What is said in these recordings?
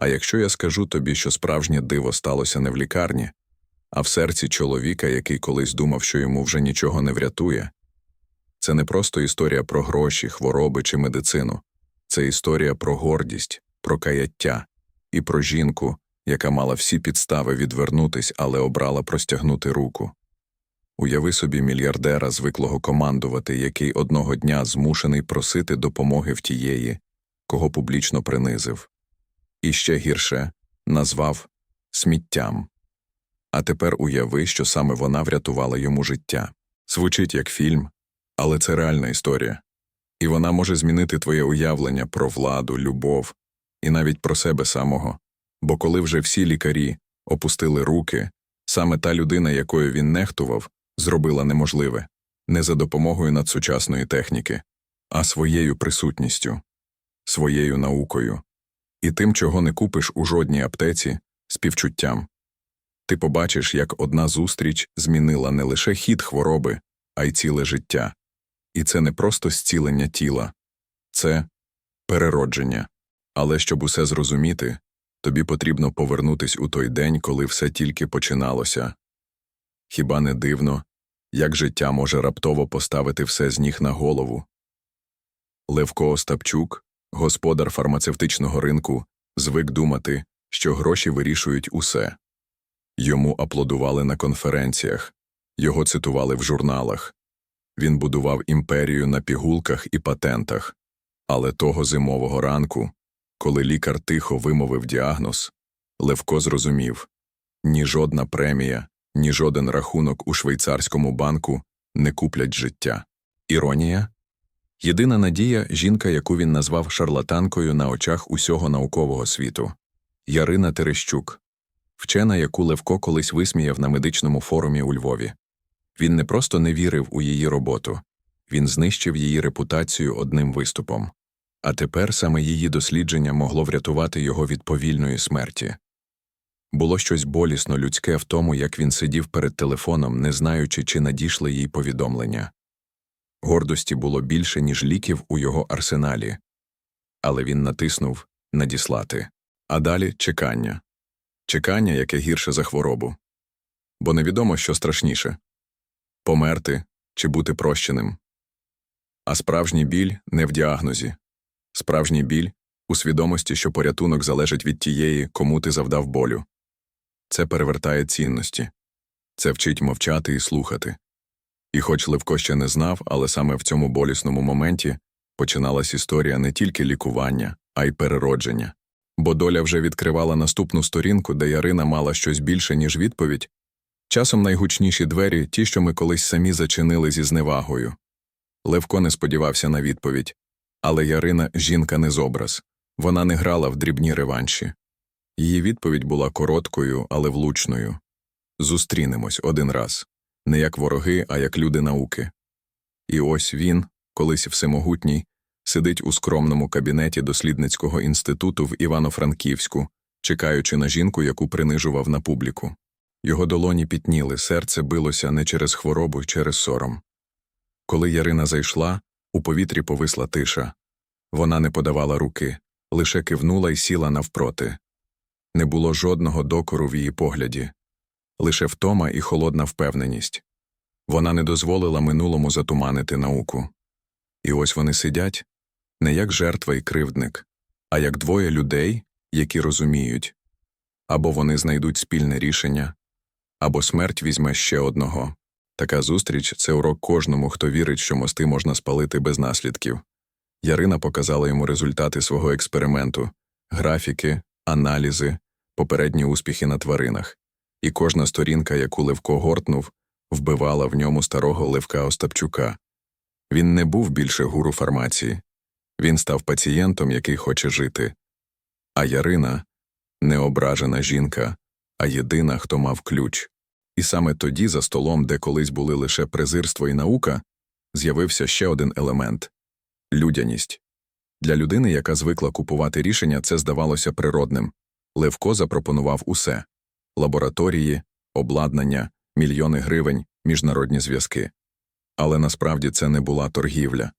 А якщо я скажу тобі, що справжнє диво сталося не в лікарні, а в серці чоловіка, який колись думав, що йому вже нічого не врятує, це не просто історія про гроші, хвороби чи медицину, це історія про гордість, про каяття і про жінку, яка мала всі підстави відвернутись, але обрала простягнути руку. Уяви собі мільярдера, звиклого командувати, який одного дня змушений просити допомоги в тієї, кого публічно принизив. І ще гірше назвав сміттям. А тепер уяви, що саме вона врятувала йому життя. Звучить як фільм, але це реальна історія. І вона може змінити твоє уявлення про владу, любов і навіть про себе самого. Бо коли вже всі лікарі опустили руки, саме та людина, якою він нехтував, зробила неможливе не за допомогою надсучасної техніки, а своєю присутністю, своєю наукою і тим, чого не купиш у жодній аптеці, співчуттям. Ти побачиш, як одна зустріч змінила не лише хід хвороби, а й ціле життя. І це не просто зцілення тіла, це переродження. Але щоб усе зрозуміти, тобі потрібно повернутись у той день, коли все тільки починалося. Хіба не дивно, як життя може раптово поставити все з ніг на голову? Левко Остапчук, господар фармацевтичного ринку, звик думати, що гроші вирішують усе. Йому аплодували на конференціях, його цитували в журналах. Він будував імперію на пігулках і патентах. Але того зимового ранку, коли лікар тихо вимовив діагноз, Левко зрозумів ні жодна премія, ні жоден рахунок у швейцарському банку не куплять життя. Іронія єдина надія жінка, яку він назвав шарлатанкою на очах усього наукового світу Ярина Терещук, вчена, яку Левко колись висміяв на медичному форумі у Львові. Він не просто не вірив у її роботу, він знищив її репутацію одним виступом. А тепер саме її дослідження могло врятувати його від повільної смерті. Було щось болісно людське в тому, як він сидів перед телефоном, не знаючи, чи надійшли їй повідомлення. Гордості було більше, ніж ліків у його арсеналі. Але він натиснув надіслати. А далі чекання. Чекання, яке гірше за хворобу. Бо невідомо, що страшніше померти чи бути прощеним. А справжній біль не в діагнозі. Справжній біль у свідомості, що порятунок залежить від тієї, кому ти завдав болю. Це перевертає цінності, це вчить мовчати і слухати. І хоч Левко ще не знав, але саме в цьому болісному моменті починалась історія не тільки лікування, а й переродження. Бо доля вже відкривала наступну сторінку, де Ярина мала щось більше, ніж відповідь. Часом найгучніші двері ті, що ми колись самі зачинили зі зневагою. Левко не сподівався на відповідь. Але Ярина жінка не з образ. Вона не грала в дрібні реванші. Її відповідь була короткою, але влучною зустрінемось один раз не як вороги, а як люди науки. І ось він, колись всемогутній, сидить у скромному кабінеті дослідницького інституту в Івано-Франківську, чекаючи на жінку, яку принижував на публіку. Його долоні пітніли, серце билося не через хворобу, через сором. Коли Ярина зайшла, у повітрі повисла тиша. Вона не подавала руки, лише кивнула і сіла навпроти. Не було жодного докору в її погляді, лише втома і холодна впевненість. Вона не дозволила минулому затуманити науку. І ось вони сидять не як жертва і кривдник, а як двоє людей, які розуміють або вони знайдуть спільне рішення, або смерть візьме ще одного. Така зустріч це урок кожному, хто вірить, що мости можна спалити без наслідків. Ярина показала йому результати свого експерименту, графіки, аналізи, попередні успіхи на тваринах, і кожна сторінка, яку Левко гортнув, вбивала в ньому старого Левка Остапчука. Він не був більше гуру фармації, він став пацієнтом, який хоче жити. А Ярина не ображена жінка, а єдина, хто мав ключ. І саме тоді, за столом, де колись були лише презирство і наука, з'явився ще один елемент людяність. Для людини, яка звикла купувати рішення, це здавалося природним. Левко запропонував усе лабораторії, обладнання, мільйони гривень, міжнародні зв'язки. Але насправді це не була торгівля.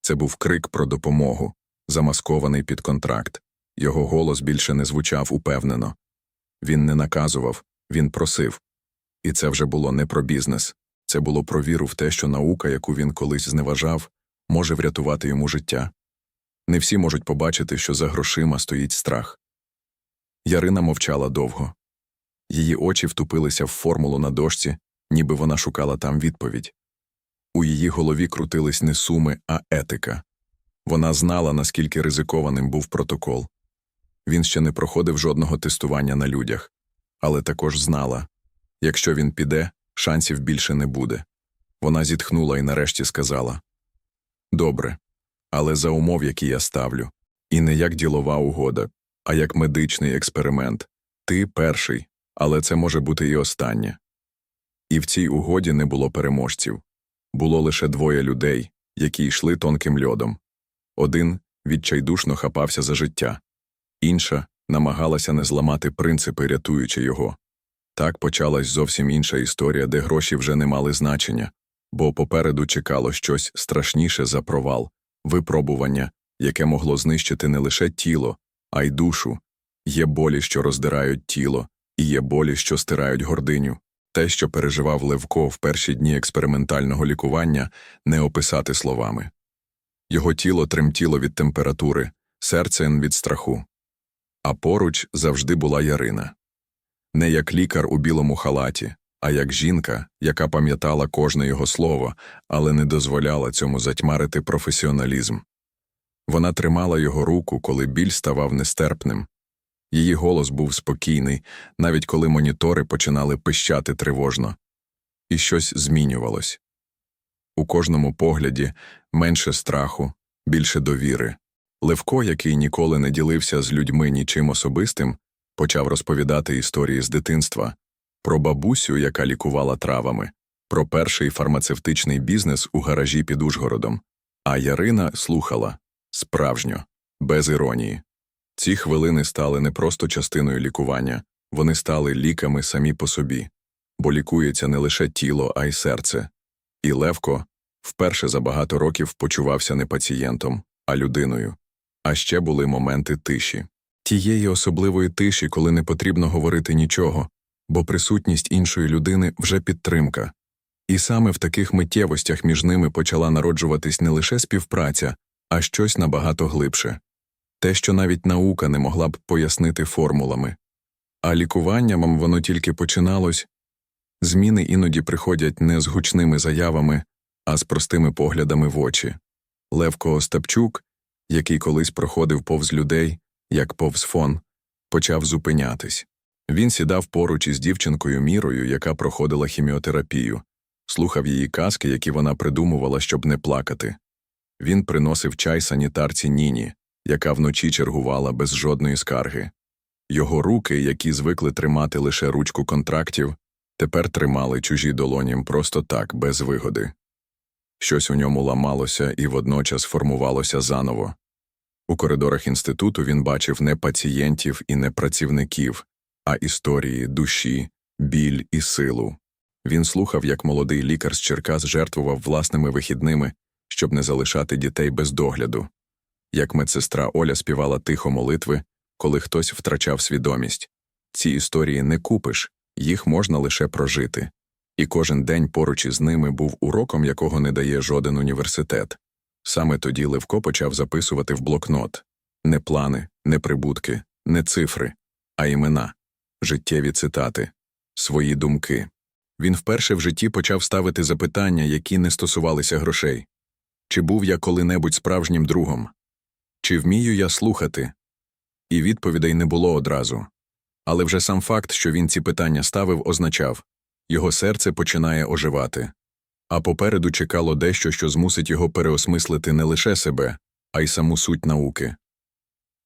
Це був крик про допомогу, замаскований під контракт. Його голос більше не звучав упевнено. Він не наказував, він просив. І це вже було не про бізнес, це було про віру в те, що наука, яку він колись зневажав, може врятувати йому життя. Не всі можуть побачити, що за грошима стоїть страх. Ярина мовчала довго. Її очі втупилися в формулу на дошці, ніби вона шукала там відповідь. У її голові крутились не суми, а етика. Вона знала, наскільки ризикованим був протокол. Він ще не проходив жодного тестування на людях, але також знала якщо він піде, шансів більше не буде. Вона зітхнула і нарешті сказала Добре, але за умов, які я ставлю, і не як ділова угода, а як медичний експеримент. Ти перший, але це може бути і останнє. І в цій угоді не було переможців. Було лише двоє людей, які йшли тонким льодом. Один відчайдушно хапався за життя, інша намагалася не зламати принципи, рятуючи його. Так почалась зовсім інша історія, де гроші вже не мали значення, бо попереду чекало щось страшніше за провал, випробування, яке могло знищити не лише тіло, а й душу. Є болі, що роздирають тіло, і є болі, що стирають гординю. Те, що переживав Левко в перші дні експериментального лікування, не описати словами. Його тіло тремтіло від температури, серце від страху. А поруч завжди була Ярина. Не як лікар у білому халаті, а як жінка, яка пам'ятала кожне його слово, але не дозволяла цьому затьмарити професіоналізм. Вона тримала його руку, коли біль ставав нестерпним. Її голос був спокійний, навіть коли монітори починали пищати тривожно. І щось змінювалось. У кожному погляді менше страху, більше довіри. Левко, який ніколи не ділився з людьми нічим особистим, почав розповідати історії з дитинства про бабусю, яка лікувала травами, про перший фармацевтичний бізнес у гаражі під Ужгородом. А Ярина слухала справжньо, без іронії. Ці хвилини стали не просто частиною лікування, вони стали ліками самі по собі, бо лікується не лише тіло, а й серце. І Левко вперше за багато років почувався не пацієнтом, а людиною. А ще були моменти тиші. Тієї особливої тиші, коли не потрібно говорити нічого, бо присутність іншої людини вже підтримка. І саме в таких миттєвостях між ними почала народжуватись не лише співпраця, а щось набагато глибше те, що навіть наука не могла б пояснити формулами. А лікуванням воно тільки починалось. Зміни іноді приходять не з гучними заявами, а з простими поглядами в очі. Левко Остапчук, який колись проходив повз людей, як повз фон, почав зупинятись. Він сідав поруч із дівчинкою Мірою, яка проходила хіміотерапію, слухав її казки, які вона придумувала, щоб не плакати. Він приносив чай санітарці Ніні, яка вночі чергувала без жодної скарги. Його руки, які звикли тримати лише ручку контрактів, тепер тримали чужі долоні просто так, без вигоди. Щось у ньому ламалося і водночас формувалося заново. У коридорах інституту він бачив не пацієнтів і не працівників, а історії, душі, біль і силу. Він слухав, як молодий лікар з Черкас жертвував власними вихідними, щоб не залишати дітей без догляду, як медсестра Оля співала тихо молитви, коли хтось втрачав свідомість. Ці історії не купиш, їх можна лише прожити. І кожен день поруч із ними був уроком, якого не дає жоден університет. Саме тоді Левко почав записувати в блокнот не плани, не прибутки, не цифри, а імена, життєві цитати, свої думки. Він вперше в житті почав ставити запитання, які не стосувалися грошей чи був я коли-небудь справжнім другом, чи вмію я слухати? І відповідей не було одразу. Але вже сам факт, що він ці питання ставив, означав його серце починає оживати а попереду чекало дещо, що змусить його переосмислити не лише себе, а й саму суть науки.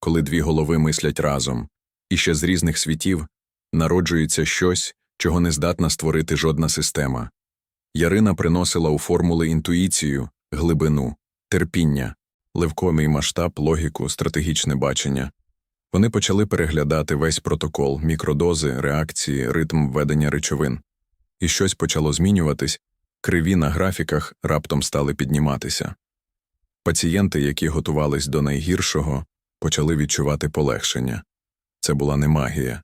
Коли дві голови мислять разом, і ще з різних світів народжується щось, чого не здатна створити жодна система. Ярина приносила у формули інтуїцію, глибину, терпіння, левкомий масштаб, логіку, стратегічне бачення. Вони почали переглядати весь протокол, мікродози, реакції, ритм введення речовин. І щось почало змінюватись, Криві на графіках раптом стали підніматися. Пацієнти, які готувались до найгіршого, почали відчувати полегшення. Це була не магія,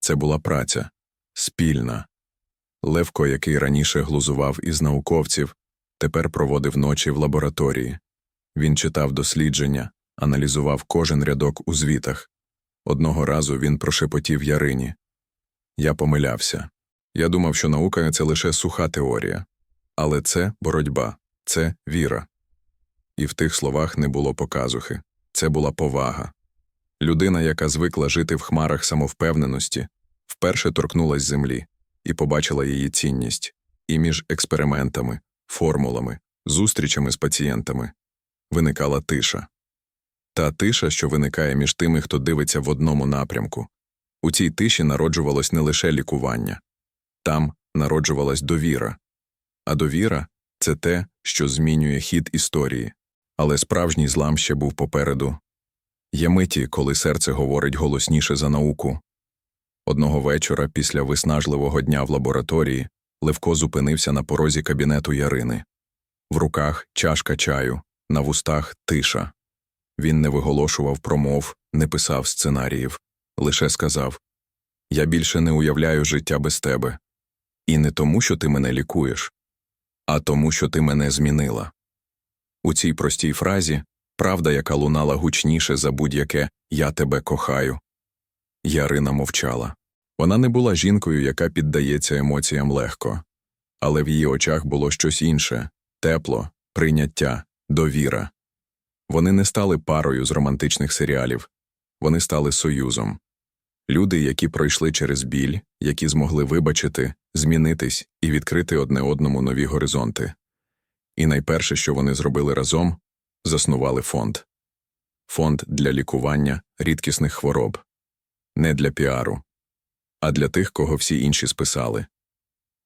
це була праця, спільна. Левко, який раніше глузував із науковців, тепер проводив ночі в лабораторії. Він читав дослідження, аналізував кожен рядок у звітах. Одного разу він прошепотів Ярині. Я помилявся. Я думав, що наука це лише суха теорія. Але це боротьба, це віра. І в тих словах не було показухи це була повага. Людина, яка звикла жити в хмарах самовпевненості, вперше торкнулась землі і побачила її цінність, і між експериментами, формулами, зустрічами з пацієнтами виникала тиша. Та тиша, що виникає між тими, хто дивиться в одному напрямку. У цій тиші народжувалось не лише лікування, там народжувалась довіра. А довіра це те, що змінює хід історії. Але справжній злам ще був попереду. Є миті, коли серце говорить голосніше за науку. Одного вечора, після виснажливого дня в лабораторії, Левко зупинився на порозі кабінету Ярини. В руках чашка чаю, на вустах тиша. Він не виголошував промов, не писав сценаріїв, лише сказав Я більше не уявляю життя без тебе. І не тому, що ти мене лікуєш, а тому, що ти мене змінила. У цій простій фразі правда, яка лунала гучніше за будь-яке Я тебе кохаю. Ярина мовчала. Вона не була жінкою, яка піддається емоціям легко, але в її очах було щось інше тепло, прийняття, довіра. Вони не стали парою з романтичних серіалів, вони стали союзом. Люди, які пройшли через біль, які змогли вибачити, змінитись і відкрити одне одному нові горизонти. І найперше, що вони зробили разом, заснували фонд. Фонд для лікування рідкісних хвороб. Не для піару, а для тих, кого всі інші списали.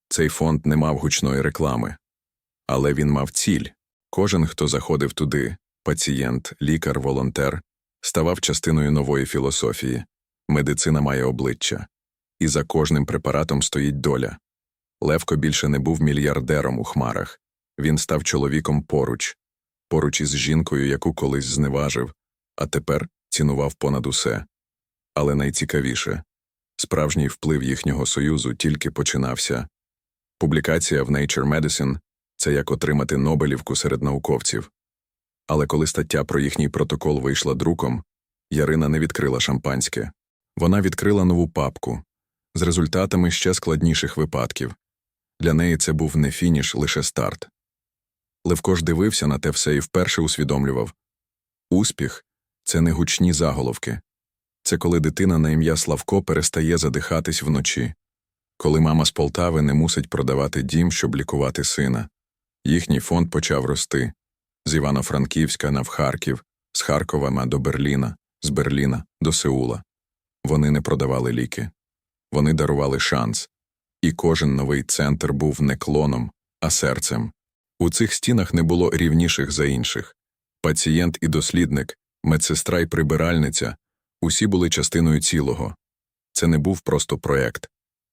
Цей фонд не мав гучної реклами, але він мав ціль. Кожен, хто заходив туди, пацієнт, лікар, волонтер, ставав частиною нової філософії. Медицина має обличчя, і за кожним препаратом стоїть доля. Левко більше не був мільярдером у хмарах, він став чоловіком поруч, поруч із жінкою, яку колись зневажив, а тепер цінував понад усе. Але найцікавіше справжній вплив їхнього союзу тільки починався. Публікація в Nature Medicine – це як отримати Нобелівку серед науковців. Але коли стаття про їхній протокол вийшла друком, Ярина не відкрила шампанське. Вона відкрила нову папку з результатами ще складніших випадків. Для неї це був не фініш, лише старт. Левко ж дивився на те все і вперше усвідомлював успіх це не гучні заголовки. Це коли дитина на ім'я Славко перестає задихатись вночі, коли мама з Полтави не мусить продавати дім, щоб лікувати сина. Їхній фонд почав рости з Івано-Франківська на Харків, з Харкова до Берліна, з Берліна до Сеула. Вони не продавали ліки, вони дарували шанс, і кожен новий центр був не клоном, а серцем. У цих стінах не було рівніших за інших. Пацієнт і дослідник, медсестра і прибиральниця усі були частиною цілого. Це не був просто проект,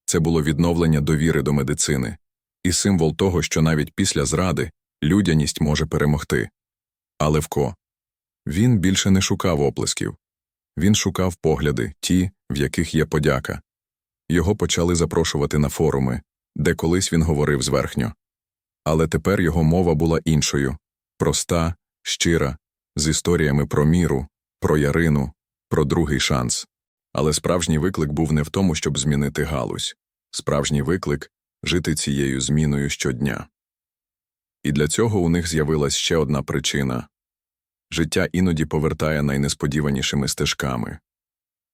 це було відновлення довіри до медицини і символ того, що навіть після зради людяність може перемогти. А Левко він більше не шукав оплесків. Він шукав погляди, ті, в яких є подяка. Його почали запрошувати на форуми, де колись він говорив зверхньо. Але тепер його мова була іншою проста, щира, з історіями про міру, про ярину, про другий шанс. Але справжній виклик був не в тому, щоб змінити галузь. Справжній виклик жити цією зміною щодня. І для цього у них з'явилась ще одна причина життя іноді повертає найнесподіванішими стежками.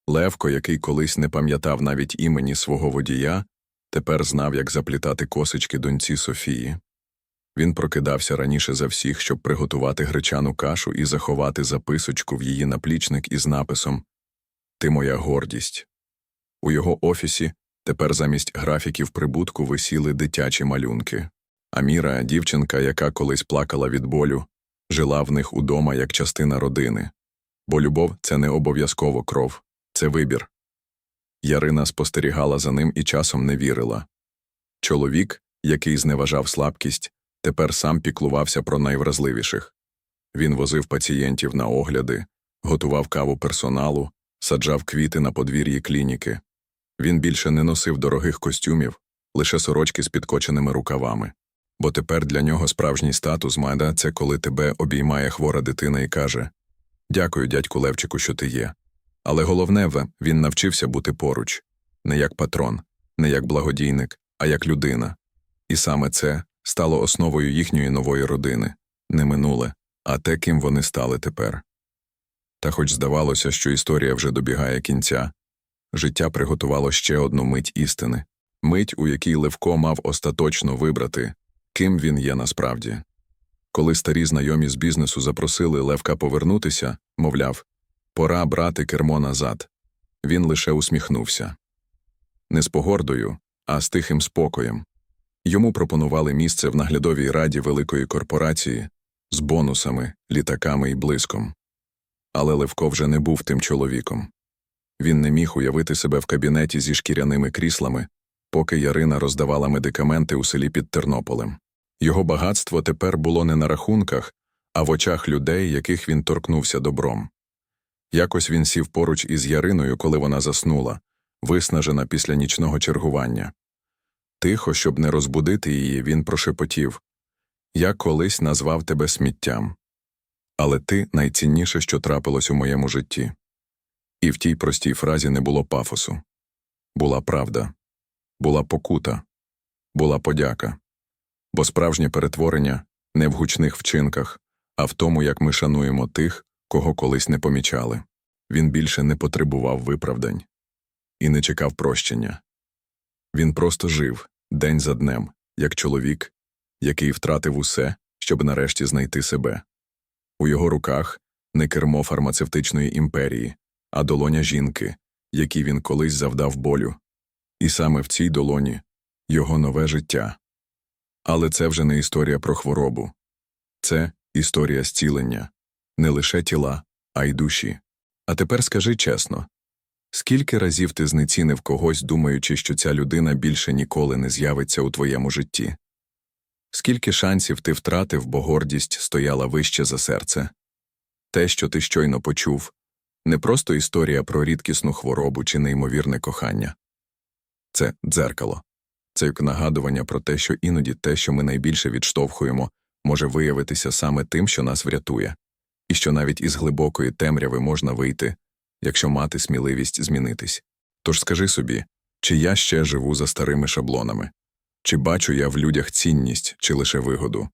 Левко, який колись не пам'ятав навіть імені свого водія, тепер знав, як заплітати косички доньці Софії. Він прокидався раніше за всіх, щоб приготувати гречану кашу і заховати записочку в її наплічник із написом Ти моя гордість. У його офісі тепер замість графіків прибутку висіли дитячі малюнки. Аміра, дівчинка, яка колись плакала від болю, жила в них удома як частина родини. Бо любов це не обов'язково кров, це вибір. Ярина спостерігала за ним і часом не вірила. Чоловік, який зневажав слабкість, тепер сам піклувався про найвразливіших. Він возив пацієнтів на огляди, готував каву персоналу, саджав квіти на подвір'ї клініки. Він більше не носив дорогих костюмів, лише сорочки з підкоченими рукавами. Бо тепер для нього справжній статус майда це коли тебе обіймає хвора дитина і каже Дякую, дядьку Левчику, що ти є. Але головне, він навчився бути поруч не як патрон, не як благодійник, а як людина. І саме це стало основою їхньої нової родини не минуле, а те, ким вони стали тепер. Та хоч здавалося, що історія вже добігає кінця, життя приготувало ще одну мить істини мить, у якій Левко мав остаточно вибрати, ким він є насправді. Коли старі знайомі з бізнесу запросили Левка повернутися, мовляв, пора брати кермо назад. Він лише усміхнувся. Не з погордою, а з тихим спокоєм. Йому пропонували місце в наглядовій раді великої корпорації з бонусами, літаками і блиском. Але Левко вже не був тим чоловіком. Він не міг уявити себе в кабінеті зі шкіряними кріслами, поки Ярина роздавала медикаменти у селі під Тернополем. Його багатство тепер було не на рахунках, а в очах людей, яких він торкнувся добром. Якось він сів поруч із Яриною, коли вона заснула, виснажена після нічного чергування. Тихо, щоб не розбудити її, він прошепотів Я колись назвав тебе сміттям. Але ти найцінніше, що трапилось у моєму житті. І в тій простій фразі не було пафосу. Була правда, була покута, була подяка. Бо справжнє перетворення не в гучних вчинках, а в тому, як ми шануємо тих, кого колись не помічали. Він більше не потребував виправдань і не чекав прощення. Він просто жив день за днем, як чоловік, який втратив усе, щоб нарешті знайти себе. У його руках не кермо фармацевтичної імперії, а долоня жінки, якій він колись завдав болю. І саме в цій долоні його нове життя. Але це вже не історія про хворобу. Це історія зцілення, не лише тіла, а й душі. А тепер скажи чесно, скільки разів ти знецінив когось, думаючи, що ця людина більше ніколи не з'явиться у твоєму житті? Скільки шансів ти втратив, бо гордість стояла вище за серце? Те, що ти щойно почув, не просто історія про рідкісну хворобу чи неймовірне кохання. Це дзеркало. Це як нагадування про те, що іноді те, що ми найбільше відштовхуємо, може виявитися саме тим, що нас врятує, і що навіть із глибокої темряви можна вийти, якщо мати сміливість змінитись. Тож скажи собі, чи я ще живу за старими шаблонами, чи бачу я в людях цінність чи лише вигоду?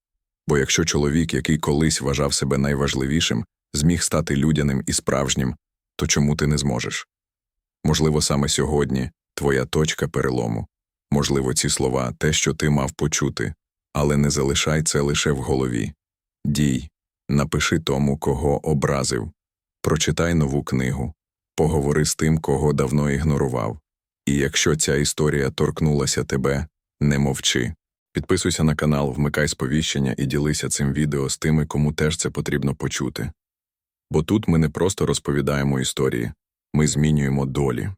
Бо якщо чоловік, який колись вважав себе найважливішим, зміг стати людяним і справжнім, то чому ти не зможеш? Можливо, саме сьогодні твоя точка перелому. Можливо, ці слова те, що ти мав почути, але не залишай це лише в голові. Дій, напиши тому, кого образив, прочитай нову книгу, поговори з тим, кого давно ігнорував. І якщо ця історія торкнулася тебе, не мовчи. Підписуйся на канал, вмикай сповіщення і ділися цим відео з тими, кому теж це потрібно почути. Бо тут ми не просто розповідаємо історії, ми змінюємо долі.